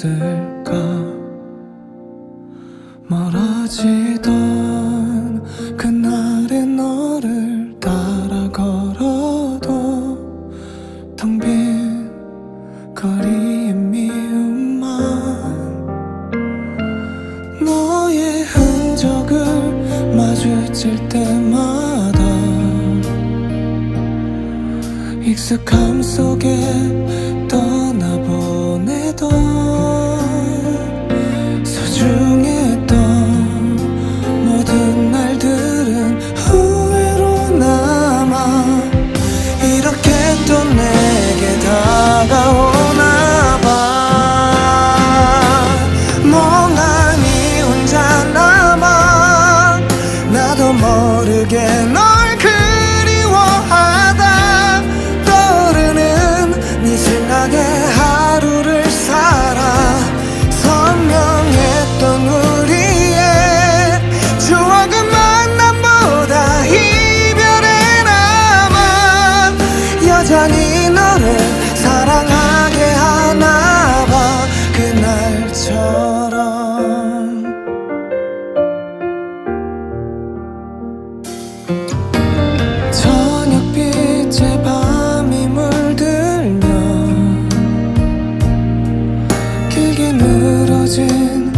있을까? 멀어지던 그날의 너를 따라 걸어도 텅 빈 거리의 미움만 너의 흔적을 마주칠 때마다 익숙함 속에 떠나보내던 내게 늘어진